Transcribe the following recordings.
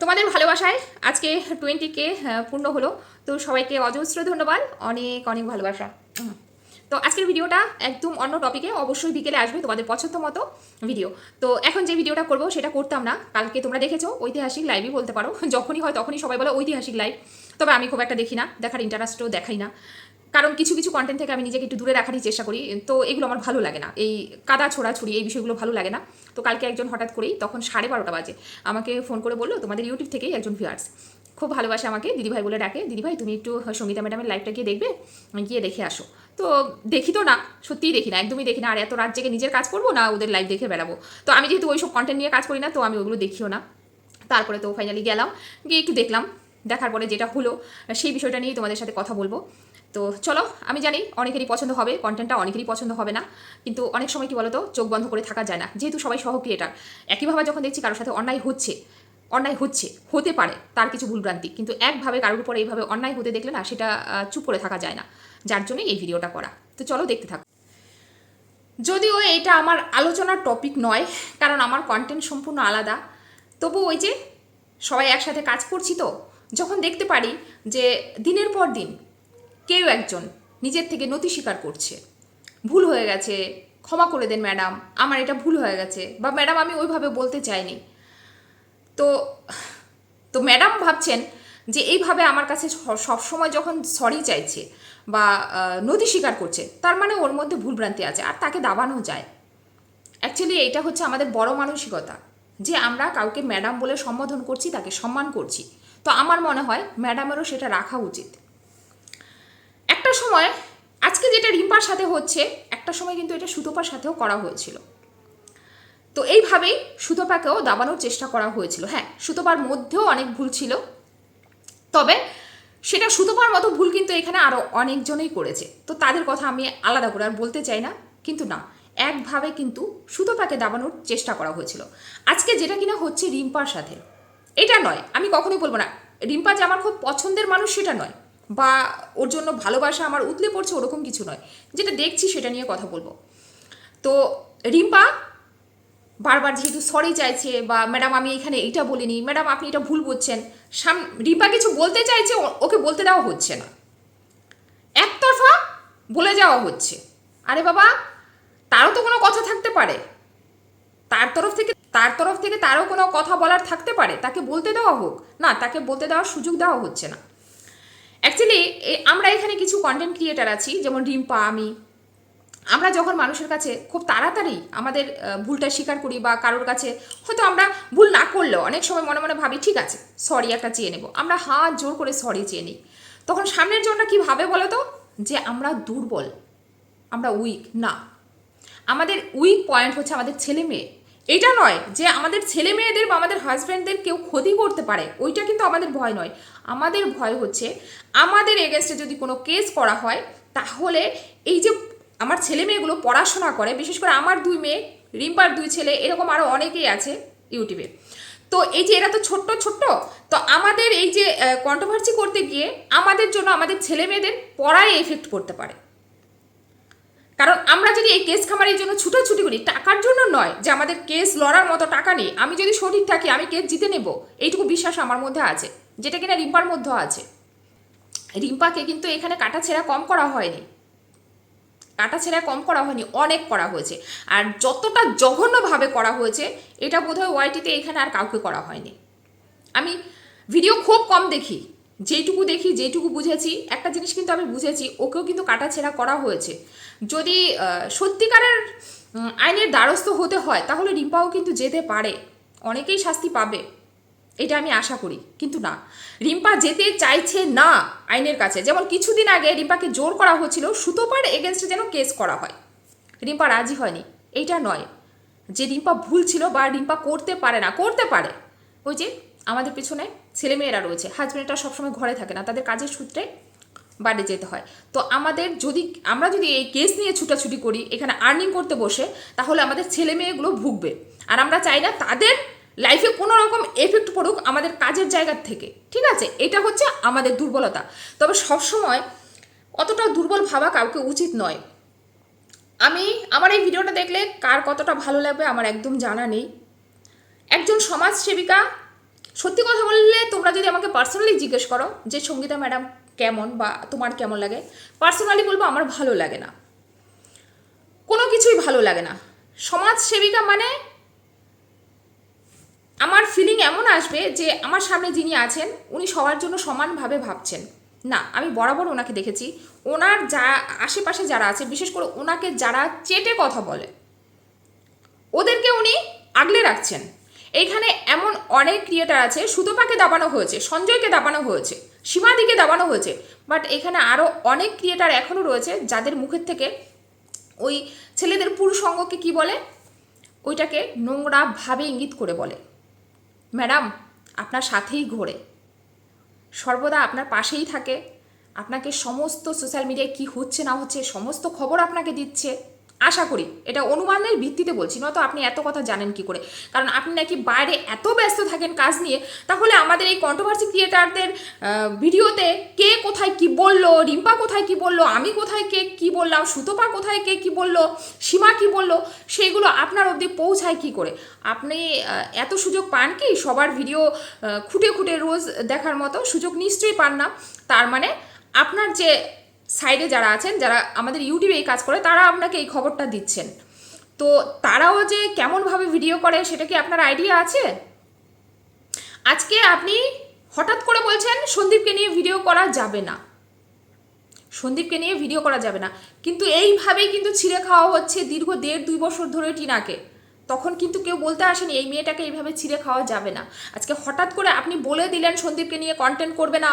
তোমাদের ভালোবাসায় আজকে টোয়েন্টি কে পূর্ণ হলো। তো সবাইকে অজস্র ধন্যবাদ, অনেক অনেক ভালোবাসা। তো আজকের ভিডিওটা একদম অন্য টপিকে অবশ্যই বিকেলে আসবে তোমাদের পছন্দ মতো ভিডিও তো এখন যে ভিডিওটা করব, সেটা করতাম না। কালকে তোমরা দেখেছ, ঐতিহাসিক লাইভই বলতে পারো। যখনই হয় তখনই সবাই বলে ঐতিহাসিক লাইভ তবে আমি খুব একটা দেখি না, দেখার ইন্টারেস্টও দেখাই না। কারণ কিছু কিছু কন্টেন্ট থেকে আমি নিজেকে একটু দূরে রাখারই চেষ্টা করি, তো এগুলো আমার ভালো লাগে না। এই কাদা ছোড়াছুড়ি, এই বিষয়গুলো ভালো লাগে না। তো কালকে একজন হঠাৎ করেই, তখন সাড়ে বারোটা বাজে, আমাকে ফোন করে বলল, তোমাদের ইউটিউব থেকেই একজন ভিউয়ার্স খুব ভালোবাসে আমাকে, দিদিভাই বলে ডাকে, দিদিভাই, তুমি একটু সঙ্গীতা ম্যাডামের লাইভটা গিয়ে দেখবে? গিয়ে দেখে আসো। তো দেখি তো না, সত্যিই দেখি না, একদমই দেখি না। আর এত রাত জেগে নিজের কাজ করব না, ওদের লাইভ দেখে বেড়াবো? তো আমি যেহেতু ওইসব কন্টেন্ট নিয়ে কাজ করি না, তো আমি ওগুলো দেখিও না। তারপরে তো ফাইনালি গেলাম, গিয়ে একটু দেখলাম। দেখার পরে যেটা হলো, সেই বিষয়টা নিয়েই তোমাদের সাথে কথা বলব। তো চলো, আমি জানি অনেকেরই পছন্দ হবে কন্টেন্টটা অনেকেরই পছন্দ হবে না, কিন্তু অনেক সময় কি বলতো, চোখ বন্ধ করে থাকা যায় না। যেহেতু সবাই সহ ক্রিয়েটার একইভাবে যখন দেখছি কারোর সাথে অন্যায় হচ্ছে অন্যায় হচ্ছে, হতে পারে তার কিছু ভুলভ্রান্তি, কিন্তু একভাবে কারোর উপরে এইভাবে অন্যায় হতে দেখলে না, সেটা চুপ করে থাকা যায় না। যার জন্যই এই ভিডিওটা করা। তো চলো দেখতে থাকো। যদিও এটা আমার আলোচনার টপিক নয়, কারণ আমার কন্টেন্ট সম্পূর্ণ আলাদা, তবু ওই যে সবাই একসাথে কাজ করছি তো, যখন দেখতে পারি যে দিনের পর দিন কেউ একজন নিজের থেকে নতি স্বীকার করছে। ভুল হয়ে গেছে, ক্ষমা করে দেন ম্যাডাম, আমার এটা ভুল হয়ে গেছে বা ম্যাডাম আমি ওইভাবে বলতে চাইনি। তো তো ম্যাডাম ভাবছেন যে এইভাবে আমার কাছে সবসময় যখন সরি চাইছে বা নদী স্বীকার করছে, তার মানে ওর মধ্যে ভুলভ্রান্তি আছে, আর তাকে দাবানো যায়। অ্যাকচুয়ালি এটা হচ্ছে আমাদের বড় মানসিকতা, যে আমরা কাউকে ম্যাডাম বলে সম্বোধন করছি, তাকে সম্মান করছি। তো আমার মনে হয় ম্যাডামেরও সেটা রাখা উচিত। একটা সময়, আজকে যেটা রিম্পার সাথে হচ্ছে, একটা সময় কিন্তু এটা সুতোপার সাথেও করা হয়েছিল। তো এইভাবেই সুতোপাকেও দাবানোর চেষ্টা করা হয়েছিল। হ্যাঁ সুতোপার মধ্যেও অনেক ভুল ছিল। তবে সেটা সুতোপার মতো ভুল কিন্তু এখানে আরও অনেকজনেই করেছে। তো তাদের কথা আমি আলাদা করে আর বলতে চাই না, কিন্তু না, একভাবে কিন্তু সুতোপাকে দাবানোর চেষ্টা করা হয়েছিল। আজকে যেটা কিনা হচ্ছে রিম্পার সাথে, এটা নয়, আমি কখনোই বলব না। রিম্পা যে আমার খুব পছন্দের মানুষ সেটা নয়। বা ওর জন্য ভালোবাসা আমার উতলে পড়ছে ওরকম কিছু নয়। যেটা দেখছি সেটা নিয়ে কথা বলব। তো রিম্পা বারবার যেহেতু সরি চাইছে বা ম্যাডাম আমি এখানে এইটা বলিনি ম্যাডাম আপনি এটা ভুল বলছেন সাম, রিম্পা কিছু বলতে চাইছে ওকে বলতে দেওয়া হচ্ছে না। একতরফা বলে যাওয়া হচ্ছে। আরে বাবা, তারও তো কোনো কথা থাকতে পারে। তার তরফ থেকে, তার তরফ থেকে তারও কোনো কথা বলার থাকতে পারে। তাকে বলতে দেওয়া হোক। না, তাকে বলতে দেওয়ার সুযোগ দেওয়া হচ্ছে না। অ্যাকচুয়ালি আমরা এখানে কিছু কন্টেন্ট ক্রিয়েটার আছি, যেমন রিম্পা আমি। আমরা যখন মানুষের কাছে খুব তাড়াতাড়ি আমাদের ভুলটা স্বীকার করি বা কারোর কাছে হয়তো আমরা ভুল না করলেও অনেক সময় মনে মনে ভাবি, ঠিক আছে সরি একটা চেয়ে নেব। আমরা হাত জোর করে সরি চেয়ে নিই। তখন সামনের জনটা কি ভাবে বলো তো? যে আমরা দুর্বল, আমরা উইক না। আমাদের উইক পয়েন্ট হচ্ছে আমাদের ছেলে মেয়ে এটা নয় যে আমাদের ছেলে মেয়েদের বা আমাদের হাজব্যান্ডদের কেউ ক্ষতি করতে পারে, ওইটা কিন্তু আমাদের ভয় নয়। আমাদের ভয় হচ্ছে, আমাদের এগেনস্টে যদি কোনো কেস করা হয়, তাহলে এই যে আমার ছেলে মেয়েগুলো পড়াশোনা করে, বিশেষ করে আমার দুই মেয়ে, রিম্পার দুই ছেলে, এরকম আরও অনেকেই আছে ইউটিউবে। তো এই যে এরা তো ছোট্ট ছোট্ট, তো আমাদের এই যে কন্ট্রোভার্সি করতে গিয়ে আমাদের জন্য আমাদের ছেলে মেয়েদের পড়ায় এফেক্ট করতে পারে। কারণ আমরা যদি এই কেস খামারের জন্য ছুটোছুটি করি, টাকার জন্য নয় যে আমাদের কেস লড়ার মতো টাকা নেই, আমি যদি সঠিক থাকি, আমি কেস জিতে নেব, এইটুকু বিশ্বাস আমার মধ্যে আছে। যেটা কিনা রিম্পার মধ্যেও আছে। রিম্পাকে কিন্তু এখানে কাটা ছেঁড়া কম করা হয়নি। কাটা ছেঁড়া কম করা হয়নি, অনেক করা হয়েছে। আর যতটা জঘন্যভাবে করা হয়েছে, এটা বোধহয় ওয়াইটিতে এখানে আর কাউকে করা হয়নি। আমি ভিডিও খুব কম দেখি। যেইটুকু দেখি, যেইটুকু বুঝেছি, একটা জিনিস কিন্তু আমি বুঝেছি, ওকেও কিন্তু কাটাছেড়া করা হয়েছে। যদি সত্যিকারের আইনের দ্বারস্থ হতে হয়, তাহলে রিম্পাও কিন্তু যেতে পারে। অনেকেই শাস্তি পাবে। এটা আমি আশা করি, কিন্তু না। রিম্পা যেতে চাইছে না আইনের কাছে। যেমন কিছুদিন আগে রিম্পাকে জোর করা হচ্ছিল সুতোপার এগেনস্টে যেন কেস করা হয়। রিম্পা রাজি হয়নি। এইটা নয় যে রিম্পা ভুল ছিল বা রিম্পা করতে পারে না। করতে পারে। ওই যে, আমাদের পিছনে ছেলেমেয়েরা রয়েছে হাজব্যান্ডটা সবসময় ঘরে থাকে না, তাদের কাজের সূত্রে বাইরে যেতে হয়। তো আমাদের যদি, আমরা যদি এই কেস নিয়ে ছুটাছুটি করি, এখানে আর্নিং করতে বসে, তাহলে আমাদের ছেলে মেয়েগুলো ভুগবে। আর আমরা চাই না তাদের লাইফে কোনো রকম এফেক্ট পড়ুক আমাদের কাজের জায়গার থেকে, ঠিক আছে? এটা হচ্ছে আমাদের দুর্বলতা। তবে সবসময় অতটা দুর্বল ভাবা কাউকে উচিত নয়। আমি, আমার এই ভিডিওটা দেখলে কার কতটা ভালো লাগবে আমার একদম জানা নেই। একজন সমাজসেবিকা সত্যি কথা বললে তোমরা যদি আমাকে পার্সোনালি জিজ্ঞেস করো যে, সঙ্গীতা ম্যাডাম কেমন বা তোমার কেমন লাগে? পার্সোনালি বলব, আমার ভালো লাগে না। কোনো কিছুই ভালো লাগে না। সমাজ সেবিকা মানে আমার ফিলিং এমন আসবে যে, আমার সামনে যিনি আছেন, উনি সবার জন্য সমানভাবে ভাবছেন। না, আমি বরাবর ওনাকে দেখেছি। ওনার যা আশেপাশে যারা আছে, বিশেষ করে ওনাকে যারা চেটে কথা বলে, ওদেরকে উনি আগলে রাখছেন। এইখানে এমন অনেক ক্রিয়েটার আছে, সুতপাকে দাবানো হয়েছে, সঞ্জয়কে দাবানো হয়েছে, সীমাদিকে দাবানো হয়েছে বাট এখানে আরও অনেক ক্রিয়েটার এখনও রয়েছে যাদের মুখের থেকে ওই ছেলেদের পুরুষঙ্গকে কি বলে? ওইটাকে নোংরাভাবে ইঙ্গিত করে বলে। ম্যাডাম, আপনার সাথেই ঘোরে। সর্বদা আপনার পাশেই থাকে। আপনাকে সমস্ত সোশ্যাল মিডিয়ায় কি হচ্ছে না হচ্ছে, সমস্ত খবর আপনাকে দিচ্ছে। আশা করি, এটা অনুমানের ভিত্তিতে বলছি, নয়তো আপনি এত কথা জানেন কি করে? কারণ আপনি নাকি বাইরে এত ব্যস্ত থাকেন কাজ নিয়ে, তাহলে আমাদের এই কন্ট্রোভার্সি ক্রিয়েটারদের ভিডিওতে কে কোথায় কি বলল, রিম্পা কোথায় কি বলল, আমি কোথায় কে কি বললাম, সুতপা কোথায় কে কি বলল, সীমা কি বলল সেইগুলো আপনার অবধি পৌঁছায় কি করে? আপনি এত সুযোগ পান কি সবার ভিডিও খুঁটে খুঁটে রোজ দেখার মতো সুযোগ নিশ্চয়ই পান না? তার মানে আপনার যে সাইডে যারা আছেন, যারা আমাদের ইউটিউবে এই কাজ করে, তারা আপনাকে এই খবরটা দিচ্ছেন। তো তারাও যে কেমনভাবে ভিডিও করে, সেটা কি আপনার আইডিয়া আছে? আজকে আপনি হঠাৎ করে বলছেন, সন্দীপকে নিয়ে ভিডিও করা যাবে না। সন্দীপকে নিয়ে ভিডিও করা যাবে না। কিন্তু এইভাবেই কিন্তু ছিঁড়ে খাওয়া হচ্ছে দীর্ঘ দেড় দুই বছর ধরে টিনাকে। তখন কিন্তু কেউ বলতে আসেনি, এই মেয়েটাকে এইভাবে ছিঁড়ে খাওয়া যাবে না। আজকে হঠাৎ করে আপনি বলে দিলেন, সন্দীপকে নিয়ে কন্টেন্ট করবে না।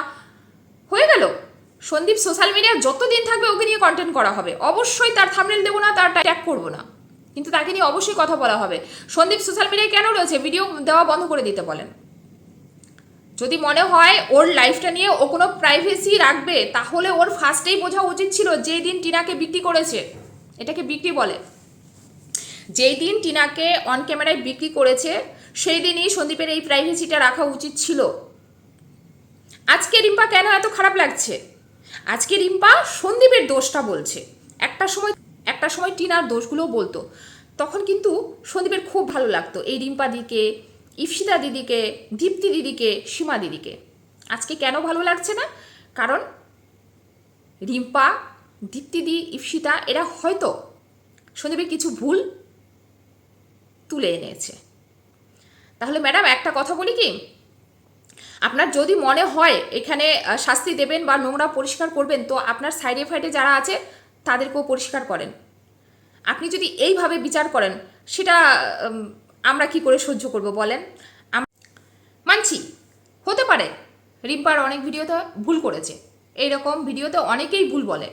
হয়ে গেল? সন্দীপ সোশ্যাল মিডিয়া যতদিন থাকবে ওকে নিয়ে কন্টেন্ট করা হবে। অবশ্যই তার থামনেল দেবো না, তার ট্যাগ করব না। কিন্তু তাকে নিয়ে অবশ্যই কথা বলা হবে। সন্দীপ সোশ্যাল মিডিয়ায় কেন রয়েছে? ভিডিও দেওয়া বন্ধ করে দিতে বলেন। যদি মনে হয় ওর লাইফটা নিয়ে ও কোনো প্রাইভেসি রাখবে, তাহলে ওর ফার্স্টেই বোঝা উচিত ছিল যেই দিন টিনাকে বিক্রি করেছে। এটাকে বিক্রি বলে। যেই দিন টিনাকে অন ক্যামেরায় বিক্রি করেছে, সেই দিনই সন্দীপের এই প্রাইভেসিটা রাখা উচিত ছিল। আজকে রিম্পা কেন এত খারাপ লাগছে? আজকে রিম্পা সন্দীপের দোষটা বলছে। একটা সময় একটা সময় টিনার দোষগুলো বলতো। তখন কিন্তু সন্দীপের খুব ভালো লাগতো। এই রিম্পা দিকে ইপসিতা দিদিকে, দীপ্তি দিদিকে, সীমা দিদিকে। আজকে কেন ভালো লাগছে না? কারণ রিম্পা দীপ্তিদি ইপসিতা এরা হয়তো সন্দীপের কিছু ভুল তুলে এনেছে। তাহলে ম্যাডাম একটা কথা বলি কি? আপনার যদি মনে হয় এখানে শাস্তি দেবেন বা নোংরা পরিষ্কার করবেন, তো আপনার সাইডে ফাইডে যারা আছে, তাদেরকেও পরিষ্কার করেন। আপনি যদি এইভাবে বিচার করেন, সেটা আমরা কি করে সহ্য করব বলেন? মানছি। হতে পারে। রিম্পার অনেক ভিডিওতে ভুল করেছে। এইরকম ভিডিওতে অনেকেই ভুল বলে।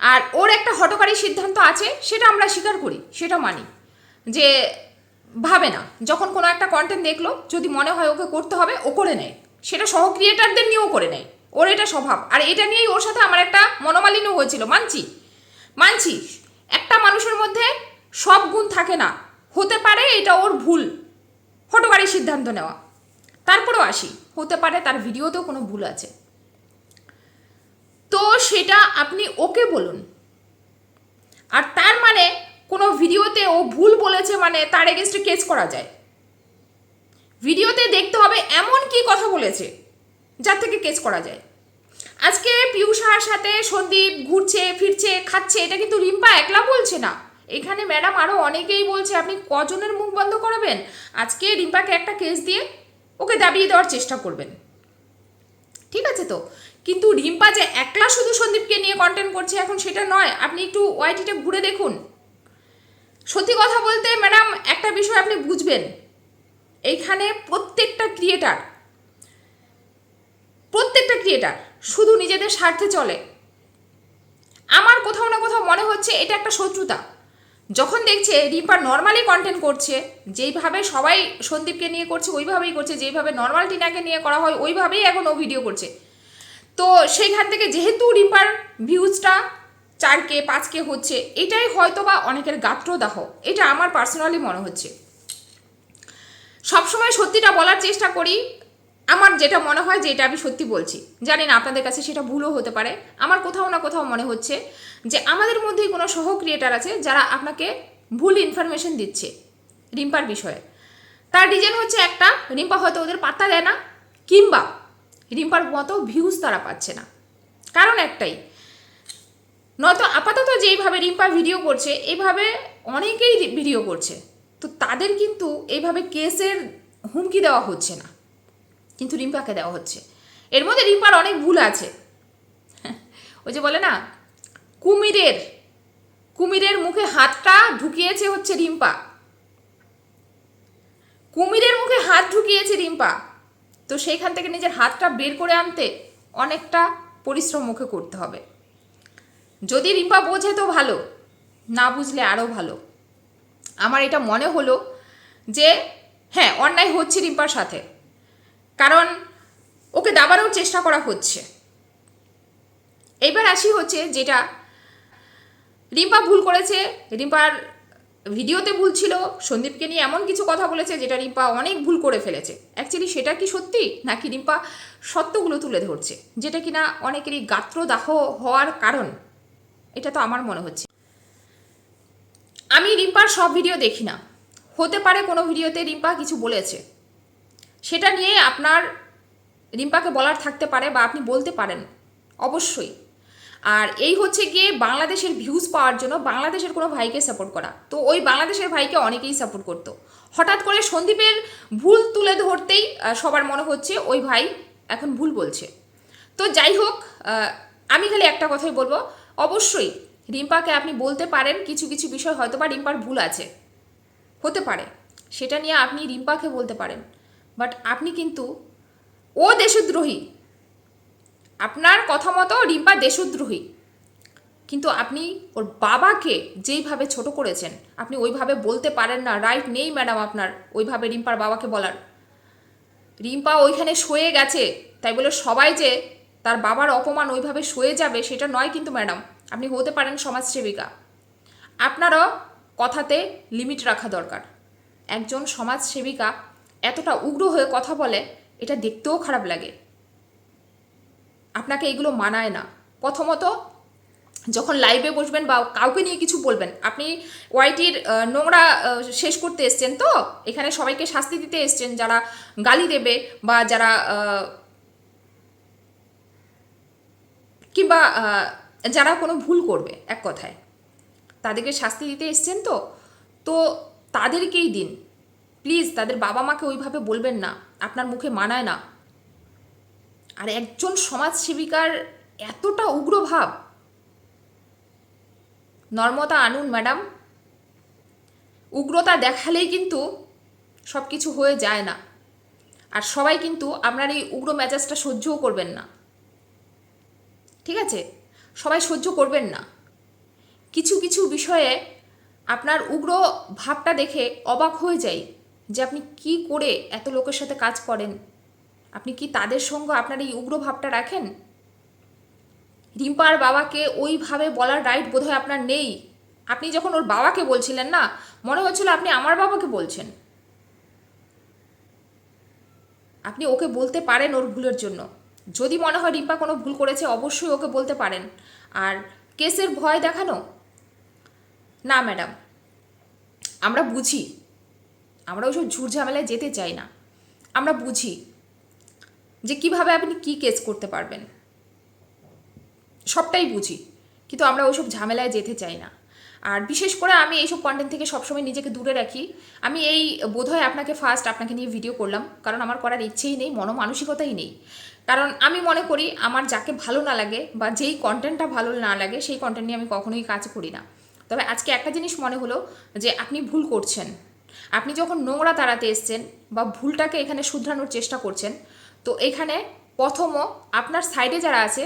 আর ওর একটা হটকারী সিদ্ধান্ত আছে, সেটা আমরা স্বীকার করি, সেটা মানি। যে ভাবে না। যখন কোনো একটা কন্টেন্ট দেখল, যদি মনে হয় ওকে করতে হবে, ও করে নেয়। সেটা সহ ক্রিয়েটারদের নিয়েও করে নেয়। ওর এটা স্বভাব। আর এটা নিয়েই ওর সাথে আমার একটা মনোমালিন্য হয়েছিল। মানছি? মানছি? একটা মানুষের মধ্যে সব গুণ থাকে না। হতে পারে এটা ওর ভুল। হটকারী সিদ্ধান্ত নেওয়া। তারপরেও আসি। হতে পারে তার ভিডিওতেও কোনো ভুল আছে। তো সেটা আপনি ওকে বলুন। আর তার মানে কোনো ভিডিওতে ও ভুল বলেছে মানে তার এগেনস্টে কেস করা যায়। ভিডিওতে দেখতে হবে এমন কি কথা বলেছে, যার থেকে কেস করা যায়। আজকে পিউষার সাথে সন্দীপ ঘুরছে, ফিরছে, খাচ্ছে, এটা কিন্তু রিম্পা একলা বলছে না। এখানে ম্যাডাম আরও অনেকেই বলছে, আপনি কজনের মুখ বন্ধ করাবেন? আজকে রিম্পাকে একটা কেস দিয়ে ওকে দাবিয়ে দেওয়ার চেষ্টা করবেন। ঠিক আছে তো? কিন্তু রিম্পা যে একলা শুধু সন্দীপকে নিয়ে কন্টেন্ট করছে এখন সেটা নয়। আপনি একটু ওয়াইটিটা ঘুরে দেখুন। সত্যি কথা বলতে, ম্যাডাম, একটা বিষয় আপনি বুঝবেন। এইখানে প্রত্যেকটা ক্রিয়েটার প্রত্যেকটা ক্রিয়েটার শুধু নিজেদের স্বার্থে চলে। আমার কোথাও না কোথাও মনে হচ্ছে এটা একটা শত্রুতা। যখন দেখছে রিম্পা নর্মালি কন্টেন্ট করছে, যেইভাবে সবাই সন্দীপকে নিয়ে করছে, ওইভাবেই করছে, যেইভাবে নর্মাল টিনাকে নিয়ে করা হয়, ওইভাবেই এখন ও ভিডিও করছে। তো সেইখান থেকে যেহেতু রিম্পার ভিউজটা চার কে পাঁচ কে হচ্ছে, এটাই হয়তো বা অনেকের গাত্রদাহ। এটা আমার পার্সোনালি মনে হচ্ছে। সবসময় সত্যিটা বলার চেষ্টা করি। আমার যেটা মনে হয় যে এটা আমি সত্যি বলছি। জানি না আপনাদের কাছে সেটা ভুলও হতে পারে। আমার কোথাও না কোথাও মনে হচ্ছে যে আমাদের মধ্যেই কোনো সহ ক্রিয়েটার আছে যারা আপনাকে ভুল ইনফরমেশন দিচ্ছে রিম্পার বিষয়ে। তার রিজন হচ্ছে একটা, রিম্পা হয়তো ওদের পাত্তা দেয় না, কিংবা রিম্পার মতো ভিউজ তারা পাচ্ছে না। কারণ একটাই নয়তো আপাতত যেইভাবে রিম্পা ভিডিও করছে এইভাবে অনেকেই ভিডিও করছে। তো তাদের কিন্তু এইভাবে কেসের হুমকি দেওয়া হচ্ছে না। কিন্তু রিম্পাকে দেওয়া হচ্ছে। এর মধ্যে রিম্পার অনেক ভুল আছে। ওই যে বলে না, কুমিরের কুমিরের মুখে হাতটা ঢুকিয়েছে হচ্ছে রিম্পা। কুমিরের মুখে হাত ঢুকিয়েছে রিম্পা। তো সেইখান থেকে নিজের হাতটা বের করে আনতে অনেকটা পরিশ্রম মুখে করতে হবে। যদি রিম্পা বোঝে তো ভালো, না বুঝলে আরও ভালো। আমার এটা মনে হলো যে হ্যাঁ অন্যায় হচ্ছে রিম্পার সাথে, কারণ ওকে দাবারও চেষ্টা করা হচ্ছে। এইবার আসি হচ্ছে যেটা রিম্পা ভুল করেছে, রিম্পার ভিডিওতে ভুল ছিল, সন্দীপকে নিয়ে এমন কিছু কথা বলেছে যেটা রিম্পা অনেক ভুল করে ফেলেছে। অ্যাকচুয়ালি সেটা কি সত্যি, নাকি রিম্পা সত্যগুলো তুলে ধরছে, যেটা কিনা অনেকেরই গাত্রদাহ হওয়ার কারণ? এটা তো আমার মনে হচ্ছে। আমি রিম্পার সব ভিডিও দেখি না। হতে পারে কোনো ভিডিওতে রিম্পা কিছু বলেছে। সেটা নিয়ে আপনার রিম্পাকে বলার থাকতে পারে বা আপনি বলতে পারেন, অবশ্যই। আর এই হচ্ছে গিয়ে বাংলাদেশের ভিউজ পাওয়ার জন্য বাংলাদেশের কোনো ভাইকে সাপোর্ট করা। তো ওই বাংলাদেশের ভাইকে অনেকেই সাপোর্ট করতো। হঠাৎ করে সন্দীপের ভুল তুলে ধরতেই সবার মনে হচ্ছে ওই ভাই এখন ভুল বলছে। তো যাই হোক আমি খালি একটা কথাই বলব। অবশ্যই, রিম্পাকে আপনি বলতে পারেন কিছু কিছু বিষয়, হয়তো বা রিম্পার ভুল আছে। হতে পারে, সেটা নিয়ে আপনি রিম্পাকে বলতে পারেন। বাট আপনি কিন্তু, ও দেশদ্রোহী। আপনার কথা মতো রিম্পা দেশদ্রোহী। কিন্তু আপনি ওর বাবাকে যেইভাবে ছোট করেছেন, আপনি ওইভাবে বলতে পারেন না রাইট নেই ম্যাডাম আপনার, ওইভাবে রিম্পার বাবাকে বলার। রিম্পা ওইখানে সয়ে গেছে, তাই বলে সবাই যে তার বাবার অপমান ওইভাবে সয়ে যাবে সেটা নয় কিন্তু, ম্যাডাম। আপনি হতে পারেন সমাজসেবিকা। আপনারও কথাতে লিমিট রাখা দরকার। একজন সমাজসেবিকা এতটা উগ্র হয়ে কথা বলে, এটা দেখতেও খারাপ লাগে। আপনাকে এগুলো মানায় না। প্রথমত, যখন লাইভে বসবেন বা কাউকে নিয়ে কিছু বলবেন, আপনি ওয়াইটির নোংরা শেষ করতে এসছেন তো? এখানে সবাইকে শাস্তি দিতে এসছেন, যারা গালি দেবে বা যারা কিংবা যারা কোনো ভুল করবে, এক কথায়। তাদেরকে শাস্তি দিতে এসছেন তো? তো তাদেরকেই দিন। প্লিজ, তাদের বাবা মাকে ওইভাবে বলবেন না। আপনার মুখে মানায় না। আর একজন সমাজসেবিকার এতটা উগ্র ভাব। নর্মতা আনুন, ম্যাডাম। উগ্রতা দেখালেই কিন্তু সব কিছু হয়ে যায় না। আর সবাই কিন্তু আপনার এই উগ্র মেজাজটা সহ্যও করবেন না। ঠিক আছে? সবাই সহ্য করবেন না। কিছু কিছু বিষয়ে আপনার উগ্র ভাবটা দেখে অবাক হয়ে যাই যে আপনি কি করে এত লোকের সাথে কাজ করেন? আপনি কি তাদের সঙ্গে আপনার এই উগ্র ভাবটা রাখেন? রিম্পার বাবাকে ওইভাবে বলার রাইট বোধহয় আপনার নেই। আপনি যখন ওর বাবাকে বলছিলেন না, মনে হচ্ছিল আপনি আমার বাবাকে বলছেন। আপনি ওকে বলতে পারেন ওর ভুলের জন্য। যদি মনে হয় রিম্পা কোনো ভুল করেছে, অবশ্যই ওকে বলতে পারেন। আর কেসের ভয় দেখানো? না, ম্যাডাম। আমরা বুঝি। আমরা ওইসব ঝুট ঝামেলায় যেতে চাই না। আমরা বুঝি যে কীভাবে আপনি কি কেস করতে পারবেন। সবটাই বুঝি। কিন্তু আমরা ওইসব ঝামেলায় যেতে চাই না। আর বিশেষ করে আমি এইসব কন্টেন্ট থেকে সবসময় নিজেকে দূরে রাখি। আমি এই বোধহয় আপনাকে ফার্স্ট আপনাকে নিয়ে ভিডিও করলাম। কারণ আমার করার ইচ্ছেই নেই, মনোমানসিকতাই নেই। কারণ আমি মনে করি আমার যাকে ভালো না লাগে বা যেই কন্টেন্টটা ভালো না লাগে, সেই কন্টেন্ট নিয়ে আমি কখনোই কাজ করি না। তবে আজকে একটা জিনিস মনে হলো যে আপনি ভুল করছেন। আপনি যখন নোংরা তাড়াতে এসছেন বা ভুলটাকে এখানে শুধরানোর চেষ্টা করছেন, তো এখানে প্রথম আপনার সাইডে যারা আছে,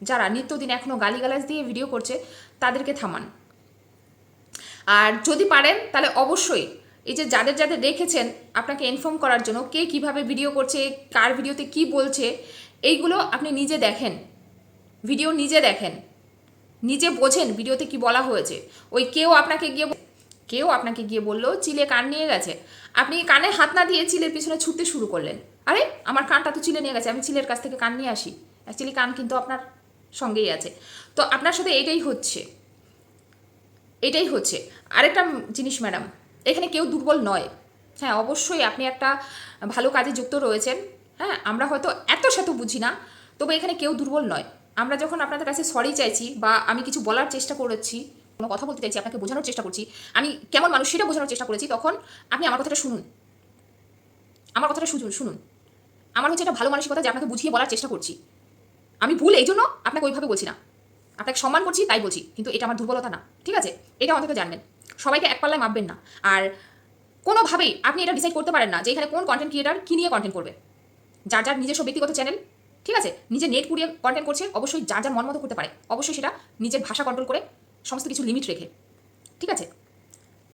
যারা নিত্যদিন এখনও গালিগালাজ দিয়ে ভিডিও করছে, তাদেরকে থামান। আর যদি পারেন, তাহলে অবশ্যই এই যে যাদের যাদের রেখেছেন আপনাকে ইনফর্ম করার জন্য কে কীভাবে ভিডিও করছে, কার ভিডিওতে কি বলছে, এইগুলো আপনি নিজে দেখেন। ভিডিও নিজে দেখেন। নিজে বোঝেন ভিডিওতে কি বলা হয়েছে। ওই কেউ আপনাকে গিয়ে কেউ আপনাকে গিয়ে বলল, চিলে কান নিয়ে গেছে। আপনি কানে হাত না দিয়ে চিলের পিছনে ছুটতে শুরু করলেন। আরে, আমার কানটা তো চিলে নিয়ে গেছে, আমি চিলের কাছ থেকে কান নিয়ে আসি। অ্যাকচুয়ালি কান কিন্তু আপনার সঙ্গেই আছে। তো আপনার সাথে এটাই হচ্ছে। এটাই হচ্ছে। আরেকটা জিনিস ম্যাডাম এখানে কেউ দুর্বল নয়। হ্যাঁ অবশ্যই আপনি একটা ভালো কাজে যুক্ত রয়েছেন। হ্যাঁ আমরা হয়তো এত শত বুঝি না, তবে এখানে কেউ দুর্বল নয়। আমরা যখন আপনাদের কাছে সরি চাইছি বা আমি কিছু বলার চেষ্টা করেছি, কোনো কথা বলতে চাইছি, আপনাকে বোঝানোর চেষ্টা করছি, আমি কেমন মানুষ সেটা বোঝানোর চেষ্টা করেছি, তখন আপনি আমার কথাটা শুনুন। আমার কথাটা শুনুন শুনুন। আমার হচ্ছে একটা ভালো মানসিকতা যে আপনাকে বুঝিয়ে বলার চেষ্টা করছি। আমি ভুল এই জন্য আপনাকে ওইভাবে বলছি না। আপনাকে সম্মান করছি, তাই বলছি, কিন্তু এটা আমার দুর্বলতা না। ঠিক আছে? এটা অন্তত জানবেন। সবাইকে এক পাল্লায় মাপবেন না। আর কোনোভাবেই আপনি এটা ডিসাইড করতে পারেন না যে এখানে কোন কন্টেন্ট ক্রিয়েটার কী নিয়ে কন্টেন্ট করবে। যার যার নিজস্ব ব্যক্তিগত চ্যানেল ঠিক আছে? নিজে নেট পুড়িয়ে কন্টেন্ট করছে, অবশ্যই যার যার মন মতো করতে পারে। অবশ্যই সেটা নিজের ভাষা কন্ট্রোল করে সমস্ত কিছু লিমিট রেখে, ঠিক আছে?